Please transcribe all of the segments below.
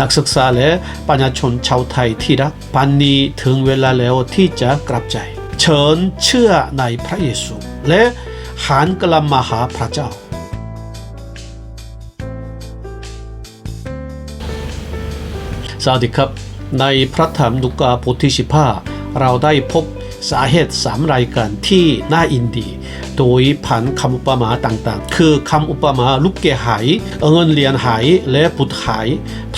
นักศึกษาและปัญญาชนชาวไทยที่รักปันนี้ถึงเวลาแล้วที่จะกลับใจเชิญเชื่อในพระเยซู และหันกลับมาหาพระเจ้า สวัสดีครับ ในพระธรรมลุกาบทที่15เราได้พบสาเหตุสามรายการที่น่าอินดี โดยผันคำอุปมาต่างๆ คือคำอุปมาลูกเกหาย เงินเหรียญหายและบุตรหาย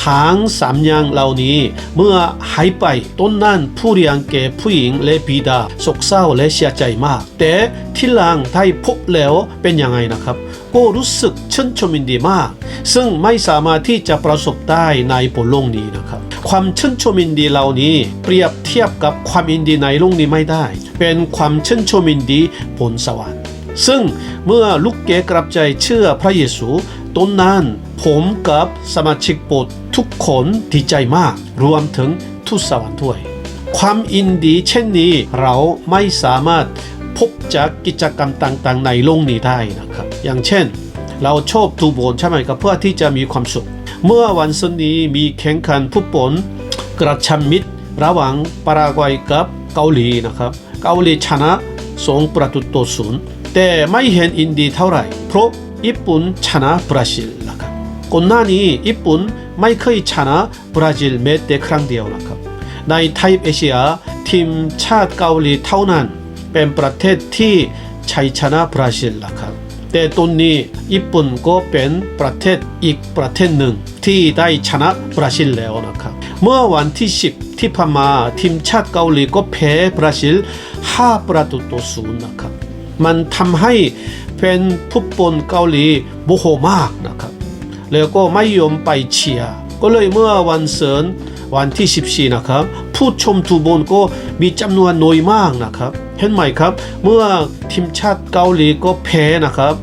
ทั้งสามอย่างเหล่านี้ เมื่อหายไปต้นนั้นผู้เลี้ยงแก่ผู้หญิงและบิดาโศกเศร้าและเสียใจมาก แต่ที่หลังได้พบแล้วเป็นยังไงนะครับ ก็รู้สึกชื่นชมินดีมาก ซึ่งไม่สามารถที่จะประสบได้ในบนโลกนี้นะครับ ความชื่นชมินดีเหล่านี้เปรียบเทียบกับความยินดีในโลกนี้ไม่ได้ เป็นความชื่นชมินดีบนสวรรค์ ซึ่งเมื่อลูกเกกลับใจเชื่อพระเยซูตนนั้นผมกับสมาชิกโบสถ์ทุกคนดีใจมาก รวมถึงทุสวรรค์ด้วย ความอินดีเช่นนี้เราไม่สามารถพบจากกิจกรรมต่างๆ ในโลกนี้ได้นะครับ อย่างเช่น เราชอบดูบอลใช่ไหมครับเพื่อที่จะมีความสุข เมื่อวันศุกร์นี้มีแข่งขันฟุตบอลกระชับมิตร ระหว่างปารากวัยกับเกาหลีนะครับ เกาหลีชนะสองประตูต่อศูนย์ แต่ไม่เห็นอินดีเท่าไหร่เพราะญี่ปุ่นชนะบราซิลนะครับก่อนหน้านี้ญี่ปุ่นไม่เคยชนะบราซิลแม้แต่ครั้งเดียวนะครับในไทยเอเชียทีมชาติเกาหลีเท่านั้นเป็นประเทศที่ชัยชนะบราซิลนะครับ แต่ตอนทศอีกประเทศหนึ่งที่ได้ชนะบราซิลแล้วนะครับเมื่อวันที่10ที่ผ่านมาทีมชาติเกาหลีก็แพ้บราซิล5ประตูต่อศูนย์นะครับมันทำให้แฟนฟุตบอลเกาหลีโมโหมากนะครับ แล้วก็ไม่ยอมไปเชียร์ก็เลยเมื่อวันเสาร์วันที่ 14 นะครับ ผู้ชมทุกบนก็มีจำนวนน้อยมากนะครับ เห็นไหมครับ เมื่อทีมชาติเกาหลีก็แพ้นะครับ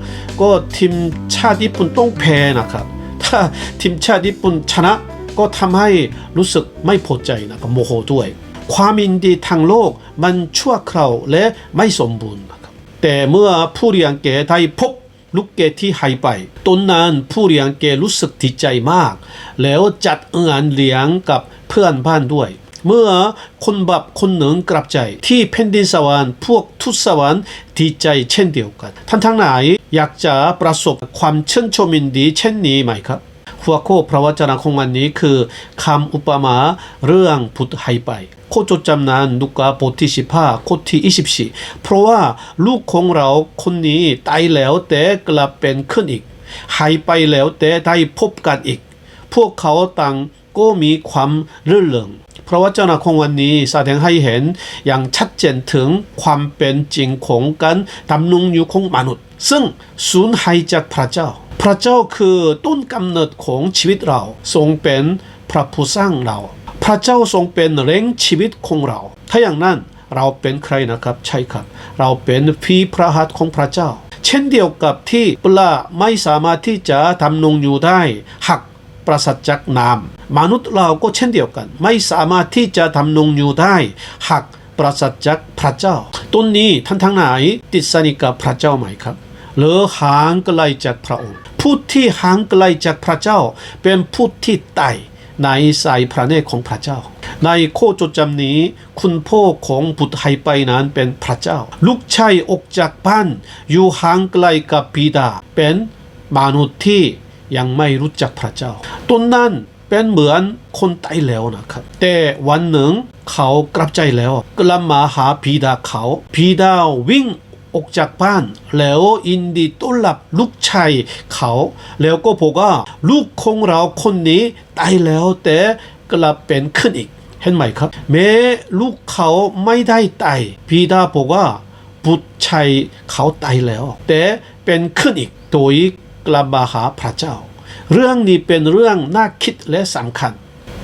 ก็ทีมชาติญี่ปุ่นต้องแพ้นะครับ ถ้าทีมชาติญี่ปุ่นชนะก็ทำให้รู้สึกไม่พอใจนะครับโมโหด้วย ความยินดีทางโลกมันชั่วคราวและไม่สมบูรณ์ แต่เมื่อผู้เรียนแก่ได้พบลูกเกดที่หายไปตนนั้นผู้เลี้ยงเกรู้สึกดีใจมาก แล้วจัดงานเลี้ยงกับเพื่อนบ้านด้วย เมื่อคนบับคนหนึ่งกลับใจ ที่แผ่นดินสวรรค์พวกทุตสวรรค์ดีใจเช่นเดียวกัน ท่านทั้งหลายอยากจะประสบความชื่นชมยินดีเช่นนี้ไหมครับ หัวข้อพระวจนะของวันนี้คือคำอุปมาเรื่องพุทธหายไปโคจดจำนั้นลูกาบทที่15ข้อที่24เพราะว่าลูกของเราคนนี้ตายแล้วแต่กลับเป็นขึ้นอีกหายไปแล้วแต่ได้พบกันอีก พวกเขาต่างก็มีความรื่นเริงพระวจนะของวันนี้แสดงให้เห็นอย่างชัดเจนถึงความเป็นจริงของการดำรงอยู่ของมนุษย์ ซึ่งสูญหายจากพระเจ้า พระเจ้าคือต้นกำเนิดของชีวิตเรา ทรงเป็นพระผู้สร้างเรา พระเจ้าทรงเป็นเร่งชีวิตของเรา ถ้าอย่างนั้นเราเป็นใครนะครับใช่ครับ เราเป็นพีพระหัตถ์ของพระเจ้า เช่นเดียวกับที่ปลาไม่สามารถที่จะทำนงอยู่ได้หักปราศจากน้ำมนุษย์เราก็เช่นเดียวกัน ไม่สามารถที่จะทำนงอยู่ได้หักปราศจากพระเจ้าต้นนี้ท่านทั้งหลายติดสนิทกับพระเจ้าไหมครับหรือห่างไกลจากพระองค์ ผู้ที่ห่างไกลจากพระเจ้า เป็นผู้ที่ตายในสายพระเนตรของพระเจ้า ในโคจดจำนี้ คุณพ่อของบุตรหายไปนั้นเป็นพระเจ้า ลูกชายออกจากบ้านอยู่ห่างไกลกับบิดา เป็นมนุษย์ที่ยังไม่รู้จักพระเจ้าตนนั้นเป็นเหมือนคนตายแล้วนะครับ แต่วันหนึ่งเขากลับใจแล้ว กลับมาหาบิดาเขาบิดาวิ่ง ออกจากบ้าน แล้วอินดีต้อนรับลูกชายเขา แล้วก็บอกว่าลูกของเราคนนี้ตายแล้วแต่กลับเป็นขึ้นอีกเห็นไหมครับ แม้ลูกเขาไม่ได้ตายพีดาบอกว่าบุตรชายเขาตายแล้ว แต่เป็นขึ้นอีกโดยกลับมาหาพระเจ้า เรื่องนี้เป็นเรื่องน่าคิดและสำคัญ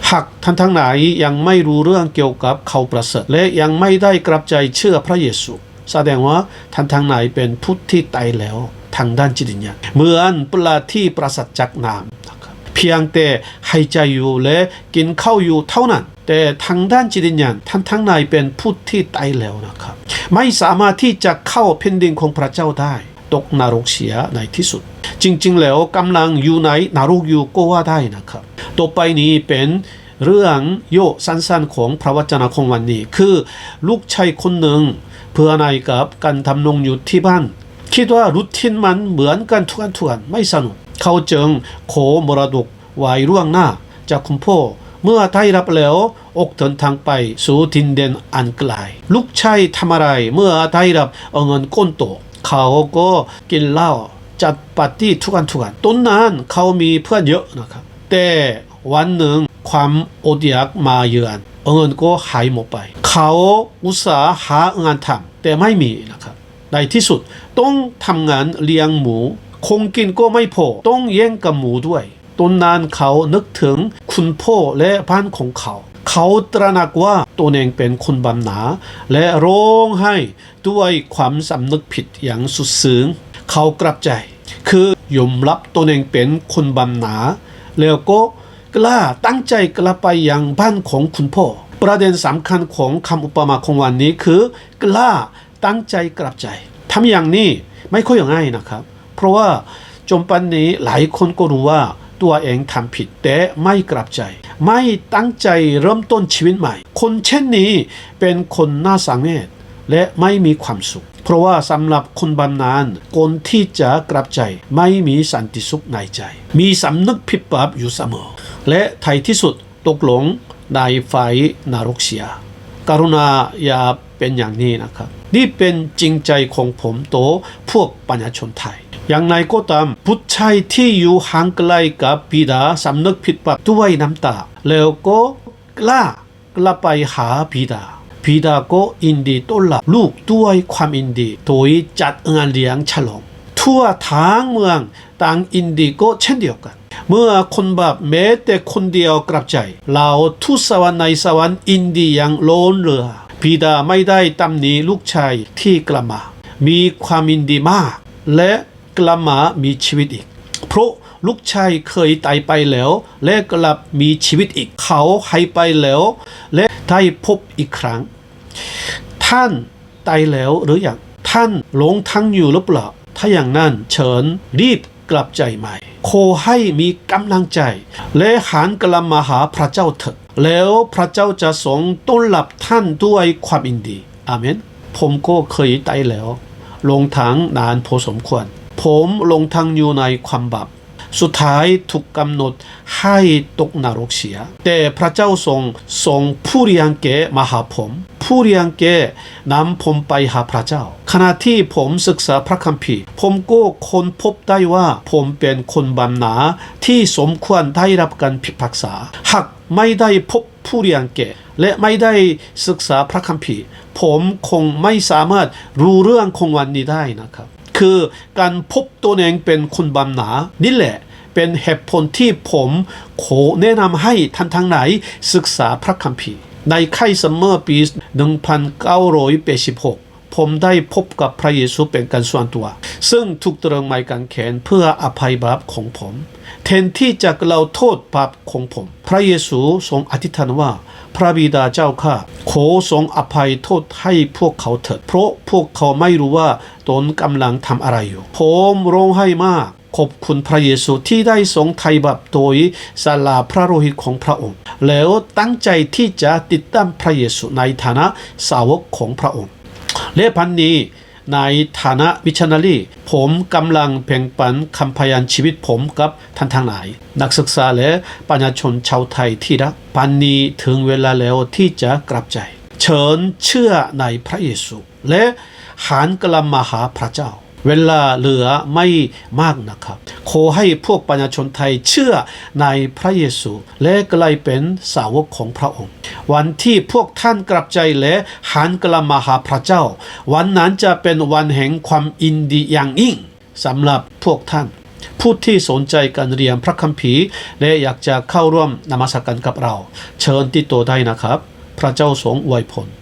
หากท่านทั้งหลายยังไม่รู้เรื่องเกี่ยวกับเขาประเสริฐและยังไม่ได้กลับใจเชื่อพระเยซู แสดงว่าท่านทั้งหลายเป็นผู้ที่ตายแล้วทางด้านจิตวิญญาณเหมือนปลาที่ปราศจากน้ำเพียงแต่หายใจอยู่และกินข้าวอยู่เท่านั้น แต่ทางด้านจิตวิญญาณท่านทั้งหลายเป็นผู้ที่ตายแล้วนะครับ ไม่สามารถที่จะเข้าแผ่นดินของพระเจ้าได้ตกนรกเสียในที่สุด จริง ๆ แล้วกำลังอยู่ในนรกอยู่ก็ว่าได้นะครับต่อไปนี้เป็นเรื่องโยสั้นๆของพระวจนะของวันนี้ คือลูกชายคนหนึ่ง เพื่อนายกับการทำนงอยู่ที่บ้าน คิดว่ารูทีนมันเหมือนกันทุกวันทุกวันไม่สนุก เขาจึงขมรดกไว้ร่วงหน้า จากคุณพ่อเมื่อได้รับแล้วอกเดินทางไปสู่ดินแดนอันไกลลูกชายทำอะไรเมื่อได้รับเงินก้นโตเขาก็กินเหล้าจัดปาร์ตี้ทุกวันทุกวันต้นนั้นเขามีเพื่อนเยอะนะครับ แต่วันหนึ่งความอดอยากมาเยือน เงินก็หายหมดไป เขาอุตส่าห์หางานทำแต่ไม่มีนะครับในที่สุดต้องทำงานเลี้ยงหมู คงกินก็ไม่พอต้องแย่งกับหมูด้วยตอนนั้นเขานึกถึงคุณพ่อและบ้านของเขา เขาตระหนักว่าตัวเองเป็นคนบำหนา และร้องไห้ด้วยความสำนึกผิดอย่างสุดซึ้งเขากลับใจ คือยอมรับตัวเองเป็นคนบำหนา แล้วก็ กล้าตั้งใจกลับไปยังบ้านของคุณพ่อ ประเด็นสำคัญของคำอุปมาของวันนี้คือ กล้าตั้งใจกลับใจทำอย่างนี้ไม่ค่อยง่ายนะครับ เพราะว่าจนปันนี้หลายคนก็รู้ว่าตัวเองทำผิดแต่ไม่กลับใจ ไม่ตั้งใจเริ่มต้นชีวิตใหม่ คนเช่นนี้เป็นคนน่าสังเวชและไม่มีความสุข เพราะว่าสำหรับคนบำนาญคนที่จะกลับใจ ไม่มีสันติสุขในใจ มีสำนึกผิดบาปอยู่เสมอ และท้ายที่สุดตกลงในไฟนรกเสียกรุณาอย่าเป็นอย่างนี้นะครับ นี่เป็นจริงใจของผมโตพวกปัญญาชนไทย อย่างไรก็ตามผู้ชายที่อยู่ห่างไกลกับบิดาสำนึกผิดบาปด้วยน้ำตา แล้วก็กล้ากลับไปหาบิดาบิดาก็อินดีต้อนรับลูกด้วยความอินดี โดยจัดงานเลี้ยงฉลองทั่วทั้งเมืองางอินดีก็เช่นเดียวกัน เมื่อคนบาปแม้แต่คนเดียวกลับใจ เราทุสวรรค์ในสวรรค์อินดียังโลนเรือบิดาไม่ได้ตำหนิลูกชายที่กลับมา มีความอินดีมาก และกลับมามีชีวิตอีก เพราะลูกชายเคยตายไปแล้ว และกลับมีชีวิตอีกเขาหายไปแล้ว และได้พบอีกครั้ง ท่านตายแล้วหรืออยังท่านหลงทางอยู่หรือเปล่าถ้าอย่างนั้นเชิญรีบ กลับใจใหม่ ขอให้มีกำลังใจ และหันกลับมาหาพระเจ้าเถิดแล้วพระเจ้าจะทรงต้อนรับท่านด้วยความอินดีอาเมนผมก็เคยตายแล้ว ลงทางนานพอสมควร ผมลงทางอยู่ในความบาป สุดท้ายถูกกำหนดให้ตกนรกเสีย แต่พระเจ้าทรงทรงผู้เลี้ยงแกมาหาผม ผู้เลี้ยงแกนำผมไปหาพระเจ้า ขณะที่ผมศึกษาพระคัมภีร์ผมก็ค้นพบได้ว่าผมเป็นคนบำนาที่สมควรได้รับการพิพากษาหากไม่ได้พบผู้เลี้ยงแกและไม่ได้ศึกษาพระคัมภีร์ ผมคงไม่สามารถรู้เรื่องของวันนี้ได้นะครับ คือการพบตัวเองเป็นคนบำนานี่แหละเป็นเหตุผลที่ผมขอแนะนำให้ท่านทั้งหลายศึกษาพระคัมภีร์ ในไข่ซัมเมอร์ปี 1986 ผมได้พบกับพระเยซูเป็นการส่วนตัว ซึ่งถูกตรึงไม้กางเขนเพื่ออภัยบาปของผมแทนที่จะกล่าโทษบาปของผม พระเยซูทรงอธิษฐานว่า พระบิดาเจ้าข้าขอทรงอภัยโทษให้พวกเขาเถิด เพราะพวกเขาไม่รู้ว่าตนกำลังทำอะไรอยู่ผมร้องไห้มากขอบคุณพระเยซูที่ได้ทรงไถ่บาปโดยสาลาพระโลหิตของพระองค์ แล้วตั้งใจที่จะติดตามพระเยซูในฐานะสาวกของพระองค์ และพันนี้ในฐานะวิชนาลีผมกำลังแบ่งปันคำพยานชีวิตผมกับท่านทั้งหลาย นักศึกษาและปัญญาชนชาวไทยที่รักปันนี้ถึงเวลาแล้วที่จะกลับใจ เชิญเชื่อในพระเยซู และหันกลับมาหาพระเจ้า เวลาเหลือไม่มากนะครับ ขอให้พวกปัญญาชนไทยเชื่อในพระเยซูและกลายเป็นสาวกของพระองค์ วันที่พวกท่านกลับใจและหันกลับมาหาพระเจ้า วันนั้นจะเป็นวันแห่งความอินดีอย่างยิ่งสำหรับพวกท่าน ผู้ที่สนใจการเรียนพระคัมภีร์ และอยากจะเข้าร่วมนมัสการกับเรา เชิญติดต่อได้นะครับ พระเจ้าทรงอวยพร